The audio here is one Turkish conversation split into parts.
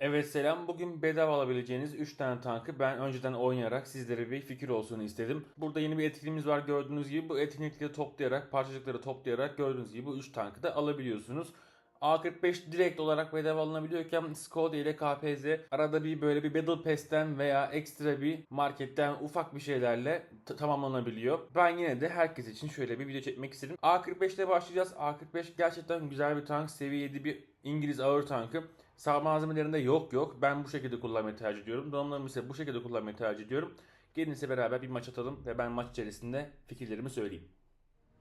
Evet selam. Bugün bedava alabileceğiniz 3 tane tankı ben önceden oynayarak sizlere bir fikir olsun istedim. Burada yeni bir etkinliğimiz var gördüğünüz gibi. Bu etkinlikleri toplayarak, parçacıkları toplayarak gördüğünüz gibi bu 3 tankı da alabiliyorsunuz. A45 direkt olarak bedava alınabiliyorken Skoda ile KPZ arada bir böyle bir Battle Pass'ten veya ekstra bir marketten ufak bir şeylerle tamamlanabiliyor. Ben yine de herkes için şöyle bir video çekmek istedim. A45 ile başlayacağız. A45 gerçekten güzel bir tank. Seviye 7 bir İngiliz ağır tankı. Sağ malzemelerinde yok yok. Ben bu şekilde kullanmayı tercih ediyorum. Donanımlarımı ise bu şekilde kullanmayı tercih ediyorum. Gelin ise beraber bir maç atalım ve ben maç içerisinde fikirlerimi söyleyeyim.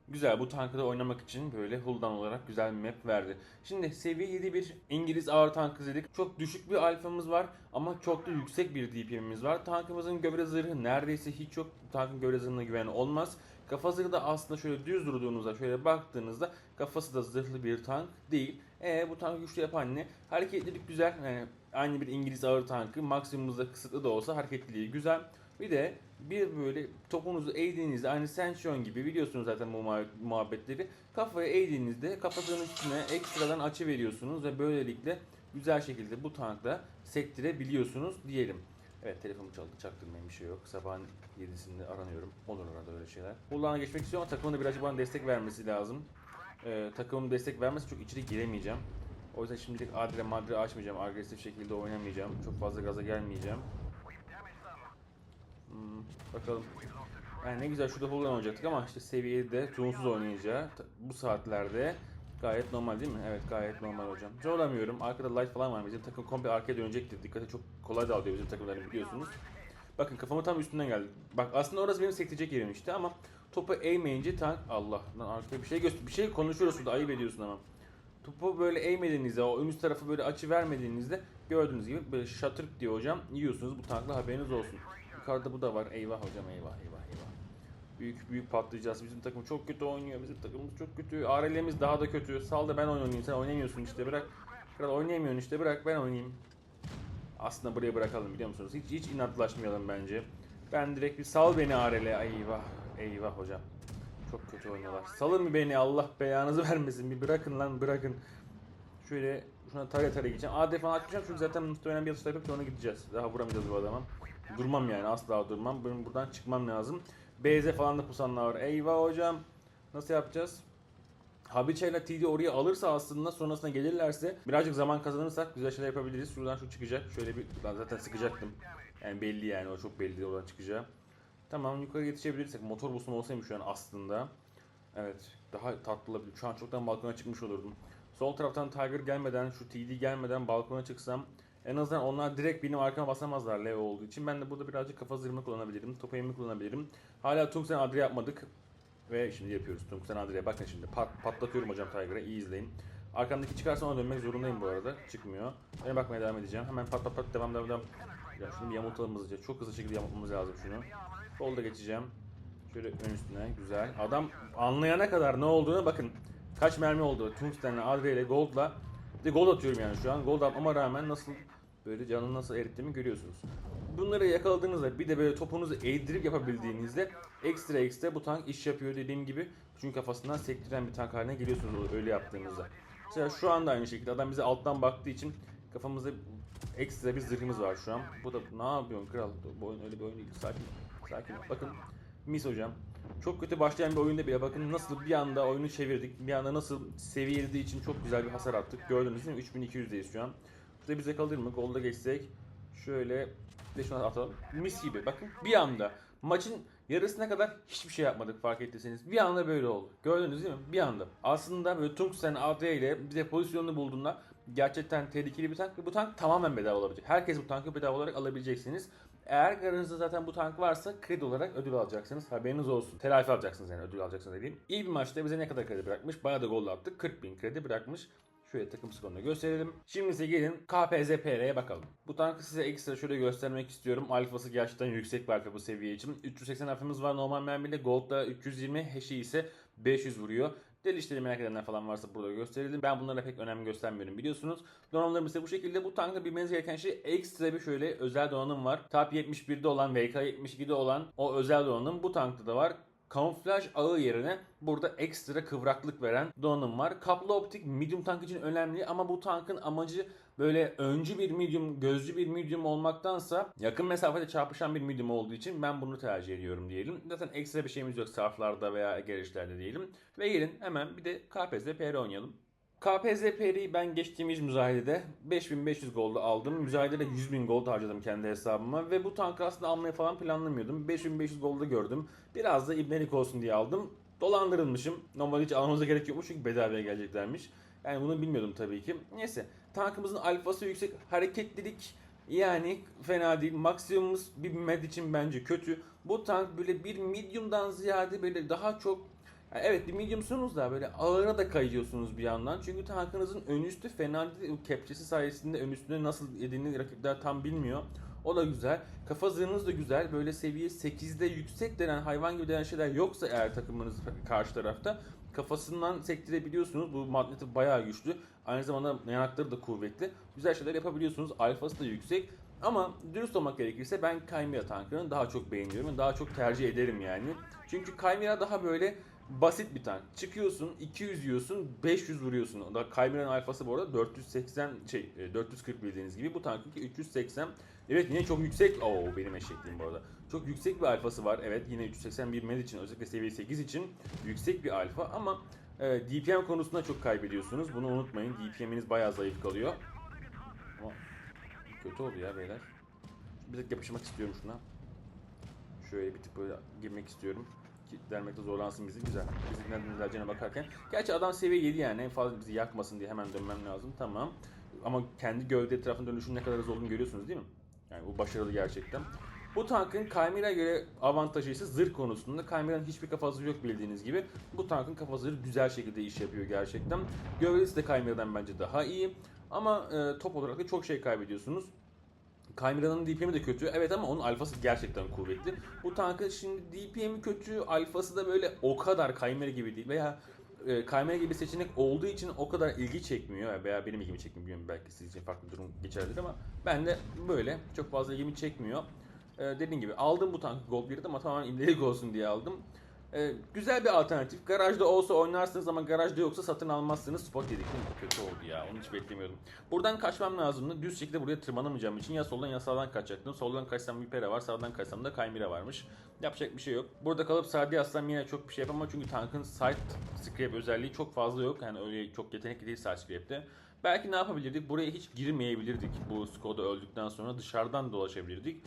Güzel bu tankı da oynamak için böyle Huldan olarak güzel bir map verdi. Şimdi seviye 7 bir İngiliz ağır tankı dedik. Çok düşük bir alfamız var ama çok da yüksek bir DPM'imiz var. Tankımızın gövde zırhı neredeyse hiç yok. Tankın gövde zırhına güven olmaz. Kafa zırhı da aslında şöyle düz durduğunuzda şöyle baktığınızda kafası da zırhlı bir tank değil. E bu tankı güçlü yapan ne? Hareketlilik güzel. Yani aynı bir İngiliz ağır tankı maksimumuzda kısıtlı da olsa hareketliliği güzel. Bir de bir böyle topunuzu eğdiğinizde aynı Sension gibi biliyorsunuz zaten bu muha- muhabbetleri. Kafayı eğdiğinizde kafasının üstüne ekstradan açı veriyorsunuz ve böylelikle güzel şekilde bu tankla sektirebiliyorsunuz diyelim. Evet telefonum çaldı çaktırmayın bir şey yok. Sabahın 7'sinde aranıyorum. Olur arada öyle şeyler. Buradan geçmek istiyorum ama takımın da birazcık bana destek vermesi lazım. Ee, takımın destek vermesi çok içeri giremeyeceğim. O yüzden şimdilik adre madre açmayacağım. Agresif şekilde oynamayacağım. Çok fazla gaza gelmeyeceğim. Hmm, bakalım. Yani ne güzel şurada Hulgan oynayacaktık ama işte seviyede turunsuz oynayacağı bu saatlerde gayet normal değil mi? Evet gayet normal hocam. Zorlamıyorum. Arkada light falan var. Bizim takım komple arkaya dönecektir. Dikkate çok kolay dağılıyor bizim takımların biliyorsunuz. Bakın kafamı tam üstünden geldi. Bak aslında orası benim sektirecek yerim işte ama topu eğmeyince tank Allah lan arkaya bir şey göster bir şey konuşuyoruz şurada ayıp ediyorsun ama. Topu böyle eğmediğinizde o ön üst tarafı böyle açı vermediğinizde gördüğünüz gibi böyle şatırk diyor hocam yiyorsunuz bu tankla haberiniz olsun. Yukarıda bu da var. Eyvah hocam eyvah eyvah eyvah. Büyük büyük patlayacağız. Bizim takım çok kötü oynuyor. Bizim takımımız çok kötü. ARL'miz daha da kötü. Sal da ben oynayayım. Sen oynamıyorsun işte bırak. Kral oynayamıyorsun işte bırak ben oynayayım. Aslında buraya bırakalım biliyor musunuz? Hiç hiç inatlaşmayalım bence. Ben direkt bir sal beni ARL'e. Eyvah. Eyvah hocam. Çok kötü oynuyorlar. Salın mı beni Allah beyanızı vermesin. Bir bırakın lan bırakın. Şöyle şuna tara tara gideceğim. AD falan açmayacağım çünkü zaten muhtemelen bir atış yapıp sonra gideceğiz. Daha vuramayacağız bu adama. Durmam yani asla durmam. Benim buradan çıkmam lazım. BZ falan da pusanlar var. Eyvah hocam. Nasıl yapacağız? Habiçe ile TD oraya alırsa aslında sonrasında gelirlerse birazcık zaman kazanırsak güzel şeyler yapabiliriz. Şuradan şu çıkacak. Şöyle bir zaten sıkacaktım. Yani belli yani o çok belli oradan çıkacağı. Tamam yukarı yetişebilirsek motor busum olsaymış şu an aslında. Evet daha tatlı olabilir. Şu an çoktan balkona çıkmış olurdum. Sol taraftan Tiger gelmeden şu TD gelmeden balkona çıksam en azından onlar direkt benim arkama basamazlar Leo olduğu için. Ben de burada birazcık kafa zırhımı kullanabilirim. Top aim'i kullanabilirim. Hala Tungsten Adria yapmadık. Ve şimdi yapıyoruz Tungsten Adria. Bakın şimdi pat, patlatıyorum hocam Tiger'a. İyi izleyin. Arkamdaki çıkarsa ona dönmek zorundayım bu arada. Çıkmıyor. Ben bakmaya devam edeceğim. Hemen pat pat pat devam devam devam. Ya şunu bir yamultalım hızlıca. Çok hızlı şekilde yamultmamız lazım şunu. Solda geçeceğim. Şöyle ön üstüne güzel. Adam anlayana kadar ne olduğunu bakın. Kaç mermi oldu? Tungsten'le, Adria ile Gold'la. Bir de Gold atıyorum yani şu an. Gold atmama rağmen nasıl böyle canını nasıl erittiğimi görüyorsunuz. Bunları yakaladığınızda bir de böyle topunuzu eğdirip yapabildiğinizde ekstra ekstra bu tank iş yapıyor dediğim gibi. Çünkü kafasından sektiren bir tank haline geliyorsunuz öyle yaptığınızda. Mesela şu anda aynı şekilde adam bize alttan baktığı için kafamızda ekstra bir zırhımız var şu an. Bu da ne yapıyorsun kral? Bu oyun öyle bir oyun değil. Sakin. Sakin. Bakın mis hocam. Çok kötü başlayan bir oyunda bile bakın nasıl bir anda oyunu çevirdik. Bir anda nasıl seviye 7 için çok güzel bir hasar attık. Gördünüz değil mi? 3200'deyiz şu an. Şurada bize kalır mı? Golda geçsek. Şöyle de şuna atalım. Mis gibi. Bakın bir anda maçın yarısına kadar hiçbir şey yapmadık fark ettiyseniz. Bir anda böyle oldu. Gördünüz değil mi? Bir anda. Aslında böyle Tungsten AD ile bir de pozisyonunu bulduğunda gerçekten tehlikeli bir tank bu tank tamamen bedava olabilecek. Herkes bu tankı bedava olarak alabileceksiniz. Eğer garanızda zaten bu tank varsa kredi olarak ödül alacaksınız. Haberiniz olsun. Telafi alacaksınız yani ödül alacaksınız dediğim. İyi bir maçta bize ne kadar kredi bırakmış? Bayağı da gol attık. 40 bin kredi bırakmış. Şöyle takım skorunu gösterelim. Şimdi ise gelin KPZPR'ye bakalım. Bu tankı size ekstra şöyle göstermek istiyorum. Alfası gerçekten yüksek bir alfa bu seviye için. 380 alfamız var normal mermiyle. Gold'da 320, Hash'i ise 500 vuruyor. Delişleri merak edenler falan varsa burada gösterelim. Ben bunlara pek önem göstermiyorum biliyorsunuz. Donanımlarım ise bu şekilde. Bu tankta bilmeniz gereken şey ekstra bir şöyle özel donanım var. TAP 71'de olan, VK 72'de olan o özel donanım bu tankta da var. Kamuflaj ağı yerine burada ekstra kıvraklık veren donanım var. Kaplı optik medium tank için önemli ama bu tankın amacı böyle öncü bir medium, gözcü bir medium olmaktansa yakın mesafede çarpışan bir medium olduğu için ben bunu tercih ediyorum diyelim. Zaten ekstra bir şeyimiz yok sarflarda veya gelişlerde diyelim. Ve gelin hemen bir de KPZ PR oynayalım. KPZ PR'yi ben geçtiğimiz müzayedede 5500 gold'u aldım. Müzayedede 100.000 gold harcadım kendi hesabıma ve bu tankı aslında almayı falan planlamıyordum. 5500 gold'u gördüm. Biraz da ibnelik olsun diye aldım. Dolandırılmışım. Normalde hiç almamıza gerek yokmuş çünkü bedavaya geleceklermiş. Yani bunu bilmiyordum tabii ki. Neyse tankımızın alfası yüksek hareketlilik yani fena değil. Maksimumumuz bir med için bence kötü. Bu tank böyle bir medium'dan ziyade böyle daha çok yani evet mediumsunuz da böyle ağıra da kayıyorsunuz bir yandan. Çünkü tankınızın ön üstü fena değil. O Kepçesi sayesinde ön üstüne nasıl yediğini rakipler tam bilmiyor. O da güzel. Kafa zırhınız da güzel. Böyle seviye 8'de yüksek denen hayvan gibi denen şeyler yoksa eğer takımınız karşı tarafta kafasından sektirebiliyorsunuz. Bu magneti bayağı güçlü. Aynı zamanda yanakları da kuvvetli. Güzel şeyler yapabiliyorsunuz. Alfası da yüksek. Ama dürüst olmak gerekirse ben Chimera tankını daha çok beğeniyorum. Daha çok tercih ederim yani. Çünkü Chimera daha böyle basit bir tank. Çıkıyorsun, 200 yiyorsun, 500 vuruyorsun. Da Chimera'nın alfası bu arada 480 şey e, 440 bildiğiniz gibi. Bu tankınki 380. Evet yine çok yüksek. Oo benim eşekliğim bu arada. Çok yüksek bir alfası var. Evet yine 381 med için özellikle seviye 8 için yüksek bir alfa ama e, DPM konusunda çok kaybediyorsunuz. Bunu unutmayın. DPM'iniz bayağı zayıf kalıyor. Ama kötü oldu ya beyler. Bir tık yapışmak istiyorum şuna. Şöyle bir tık böyle girmek istiyorum. Kilitlenmekte zorlansın bizi. Güzel. Biz nereden güzelceğine bakarken. Gerçi adam seviye 7 yani. En fazla bizi yakmasın diye hemen dönmem lazım. Tamam. Ama kendi gövde etrafında dönüşün ne kadar hızlı olduğunu görüyorsunuz değil mi? Yani bu başarılı gerçekten. Bu tankın Chimera'ya göre avantajı ise zırh konusunda. Chimera'nın hiçbir kafası yok bildiğiniz gibi. Bu tankın kafa zırhı güzel şekilde iş yapıyor gerçekten. Gövdesi de Chimera'dan bence daha iyi. Ama e, top olarak da çok şey kaybediyorsunuz. Chimera'nın DPM'i de kötü. Evet ama onun alfası gerçekten kuvvetli. Bu tankın şimdi DPM'i kötü, alfası da böyle o kadar Chimera gibi değil. Veya e, Chimera gibi seçenek olduğu için o kadar ilgi çekmiyor. Veya benim ilgimi çekmiyor. Bilmiyorum belki sizin için farklı durum geçerlidir ama ben de böyle çok fazla ilgimi çekmiyor. E, dediğim gibi aldım bu tankı Gold 1'de ama tamamen imlelik olsun diye aldım. E, güzel bir alternatif. Garajda olsa oynarsınız ama garajda yoksa satın almazsınız. Spot yedik değil mi? Kötü oldu ya. Onu hiç beklemiyordum. Buradan kaçmam lazımdı. Düz şekilde buraya tırmanamayacağım için ya soldan ya sağdan kaçacaktım. Soldan kaçsam Vipera var. Sağdan kaçsam da Kaymira varmış. Yapacak bir şey yok. Burada kalıp Sadi yazsam yine çok bir şey yapamam. Çünkü tankın side scrape özelliği çok fazla yok. Yani öyle çok yetenekli değil side scrape'de. Belki ne yapabilirdik? Buraya hiç girmeyebilirdik. Bu Skoda öldükten sonra dışarıdan dolaşabilirdik.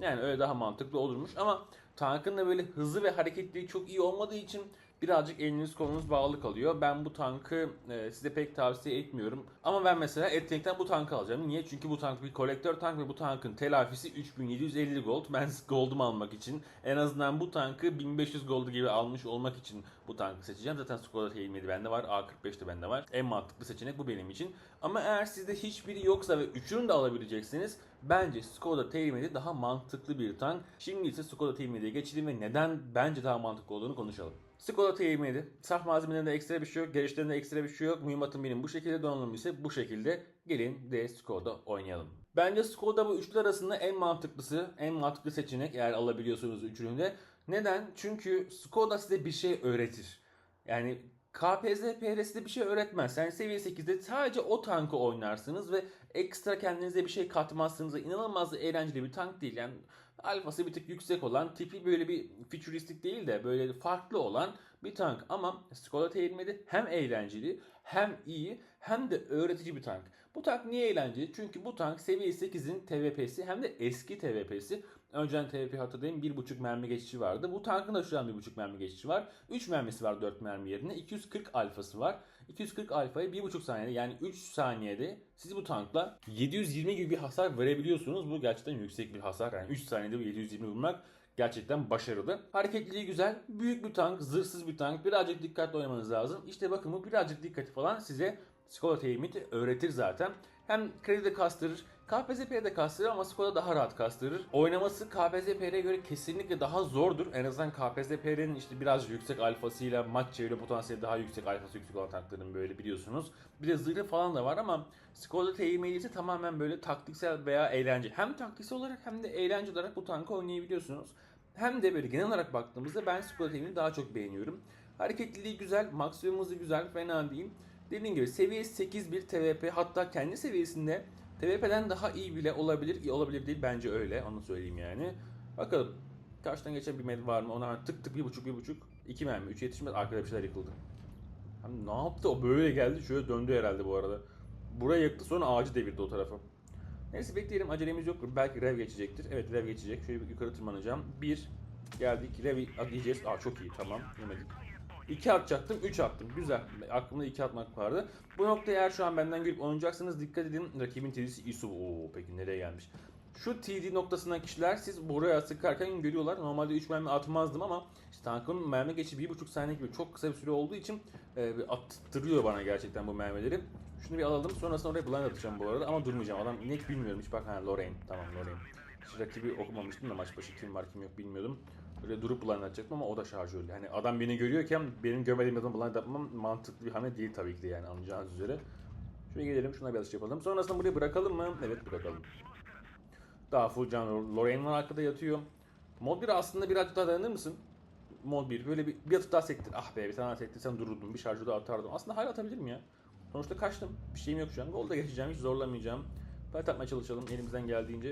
Yani öyle daha mantıklı olurmuş ama tankın da böyle hızı ve hareketliliği çok iyi olmadığı için birazcık eliniz kolunuz bağlı kalıyor. Ben bu tankı e, size pek tavsiye etmiyorum. Ama ben mesela Etlink'ten bu tankı alacağım. Niye? Çünkü bu tank bir kolektör tank ve bu tankın telafisi 3750 gold. Ben goldumu almak için en azından bu tankı 1500 gold gibi almış olmak için bu tankı seçeceğim. Zaten Skoda T27 bende var. A45 de bende var. En mantıklı seçenek bu benim için. Ama eğer sizde hiçbiri yoksa ve üçünü de alabileceksiniz bence Skoda T27 daha mantıklı bir tank. Şimdi ise Skoda T27'ye geçelim ve neden bence daha mantıklı olduğunu konuşalım. Skoda T27. Saf malzemelerinde ekstra bir şey yok. Gelişlerinde ekstra bir şey yok. Mühimmatım benim bu şekilde donanımı ise bu şekilde. Gelin de Skoda oynayalım. Bence Skoda bu üçlü arasında en mantıklısı, en mantıklı seçenek eğer alabiliyorsunuz üçünü de. Neden? Çünkü Skoda size bir şey öğretir. Yani KPZ PRS'de bir şey öğretmez. Yani seviye 8'de sadece o tankı oynarsınız ve ekstra kendinize bir şey katmazsınız. İnanılmaz eğlenceli bir tank değil. Yani alfası bir tık yüksek olan, tipi böyle bir futuristik değil de böyle farklı olan bir tank. Ama Skoda T27 hem eğlenceli hem iyi hem de öğretici bir tank. Bu tank niye eğlenceli? Çünkü bu tank seviye 8'in TVP'si hem de eski TVP'si. Önceden TVP hatırlayın 1.5 mermi geçişi vardı. Bu tankın da şu an 1.5 mermi geçişi var. 3 mermisi var 4 mermi yerine. 240 alfası var. 240 alfayı 1.5 saniyede yani 3 saniyede siz bu tankla 720 gibi bir hasar verebiliyorsunuz. Bu gerçekten yüksek bir hasar. Yani 3 saniyede bu 720 vurmak gerçekten başarılı. Hareketliliği güzel. Büyük bir tank, zırhsız bir tank. Birazcık dikkatli oynamanız lazım. İşte bakın bu birazcık dikkati falan size Skoda T20 öğretir zaten. Hem kredi de kastırır. KPZ PR de kastırır ama Skoda daha rahat kastırır. Oynaması KPZ PR'ye göre kesinlikle daha zordur. En azından KPZ PR'nin işte biraz yüksek alfasıyla maç çevre potansiyeli daha yüksek alfası yüksek olan tankların böyle biliyorsunuz. Bir de zırhı falan da var ama Skoda T20 ise tamamen böyle taktiksel veya eğlence. Hem taktiksel olarak hem de eğlence olarak bu tankı oynayabiliyorsunuz. hem de böyle genel olarak baktığımızda ben TV'ni daha çok beğeniyorum. Hareketliliği güzel, maksimum hızı güzel, fena değil. Dediğim gibi seviye 8 bir TVP hatta kendi seviyesinde TVP'den daha iyi bile olabilir. Olabilir değil bence öyle onu söyleyeyim yani. Bakalım karşıdan geçen bir med var mı? Ona tık tık bir buçuk bir buçuk iki mermi. Üç yetişmez arkada bir şeyler yıkıldı. Hem ne yaptı o böyle geldi şöyle döndü herhalde bu arada. Buraya yıktı sonra ağacı devirdi o tarafı. Neyse bekleyelim acelemiz yok. Belki rev geçecektir. Evet rev geçecek. Şöyle bir yukarı tırmanacağım. Bir geldik. Rev diyeceğiz. Aa çok iyi tamam. Yemedik. 2 atacaktım, 3 attım. Güzel. Aklımda 2 atmak vardı. Bu noktaya eğer şu an benden görüp oynayacaksınız dikkat edin. Rakibin TD'si ISU. Oo peki nereye gelmiş? Şu TD noktasından kişiler siz buraya sıkarken görüyorlar. Normalde 3 mermi atmazdım ama işte tankın mermi geçi 1,5 saniye gibi çok kısa bir süre olduğu için e, attırıyor bana gerçekten bu mermileri. Şunu bir alalım. Sonrasında oraya blind atacağım bu arada ama durmayacağım. Adam ne bilmiyorum hiç bak ha Lorraine. Tamam Lorraine. Hiç rakibi okumamıştım da maç başı kim var kim yok bilmiyordum. Böyle durup blind atacaktım ama o da şarjörlü. Hani adam beni görüyorken benim görmediğim adamı blind atmam mantıklı bir hamle değil tabii ki de yani anlayacağınız üzere. Şuraya gelelim şuna bir atış yapalım. Sonrasında buraya bırakalım mı? Evet bırakalım. Daha full can Lorraine var arkada yatıyor. Mod 1 aslında birazcık daha dayanır mısın? Mod 1 böyle bir, bir atıp daha sektir. Ah be bir tane sektirsem dururdum. Bir şarjı daha atardım. Aslında hala atabilirim ya. Sonuçta kaçtım. Bir şeyim yok şu an. Golda geçeceğim. Hiç zorlamayacağım. Palet atmaya çalışalım elimizden geldiğince.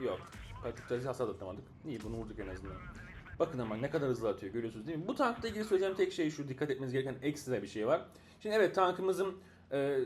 Yok. Palet atacağız hasar atamadık. İyi bunu vurduk en azından. Bakın ama ne kadar hızlı atıyor görüyorsunuz değil mi? Bu tankla ilgili söyleyeceğim tek şey şu. Dikkat etmeniz gereken ekstra bir şey var. Şimdi evet tankımızın e,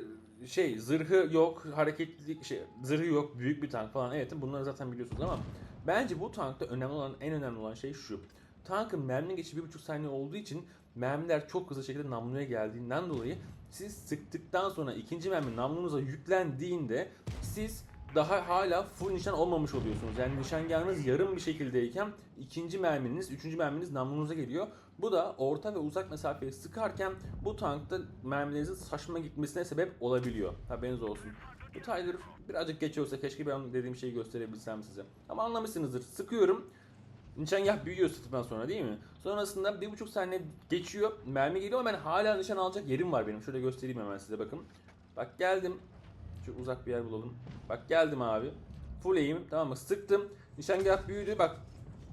şey zırhı yok, hareketlilik şey zırhı yok, büyük bir tank falan. Evet bunları zaten biliyorsunuz ama bence bu tankta önemli olan en önemli olan şey şu. Tankın mermi geçişi 1.5 saniye olduğu için mermiler çok hızlı şekilde namluya geldiğinden dolayı siz sıktıktan sonra ikinci mermi namlunuza yüklendiğinde siz daha hala full nişan olmamış oluyorsunuz. Yani nişangahınız yarım bir şekildeyken ikinci merminiz, üçüncü merminiz namlunuza geliyor. Bu da orta ve uzak mesafeyi sıkarken bu tankta mermilerinizin saçma gitmesine sebep olabiliyor. Haberiniz olsun. Bu Tyler birazcık geç olsa keşke ben dediğim şeyi gösterebilsem size. Ama anlamışsınızdır. Sıkıyorum. Nişangah büyüyor sıktıktan sonra değil mi? Sonrasında bir buçuk saniye geçiyor. Mermi geliyor ama ben hala nişan alacak yerim var benim. Şöyle göstereyim hemen size bakın. Bak geldim. Şu uzak bir yer bulalım. Bak geldim abi. Full aim tamam mı? Sıktım. Nişangah büyüdü. Bak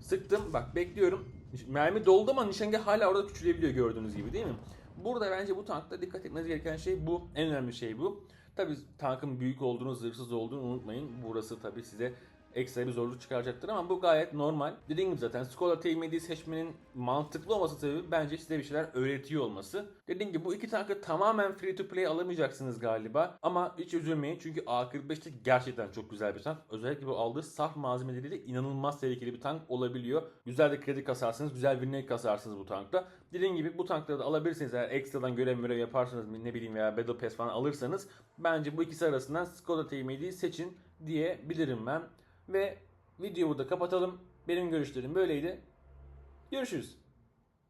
sıktım. Bak bekliyorum. Mermi doldu ama nişangah hala orada küçülebiliyor gördüğünüz gibi değil mi? Burada bence bu tankta dikkat etmeniz gereken şey bu. En önemli şey bu. Tabi tankın büyük olduğunu, zırhsız olduğunu unutmayın. Burası tabi size ekstra bir zorluk çıkaracaktır ama bu gayet normal. Dediğim gibi zaten Skoda TMD seçmenin mantıklı olması sebebi bence size bir şeyler öğretiyor olması. Dediğim gibi bu iki tankı tamamen free to play alamayacaksınız galiba. Ama hiç üzülmeyin çünkü A45'te gerçekten çok güzel bir tank. Özellikle bu aldığı saf malzemeleriyle inanılmaz tehlikeli bir tank olabiliyor. Güzel de kredi kasarsınız, güzel bir ne kasarsınız bu tankta. Dediğim gibi bu tankları da alabilirsiniz eğer ekstradan görev görev yaparsanız ne bileyim veya Battle Pass falan alırsanız bence bu ikisi arasından Skoda TMD'yi seçin diyebilirim ben. Ve videoyu burada kapatalım. Benim görüşlerim böyleydi. Görüşürüz.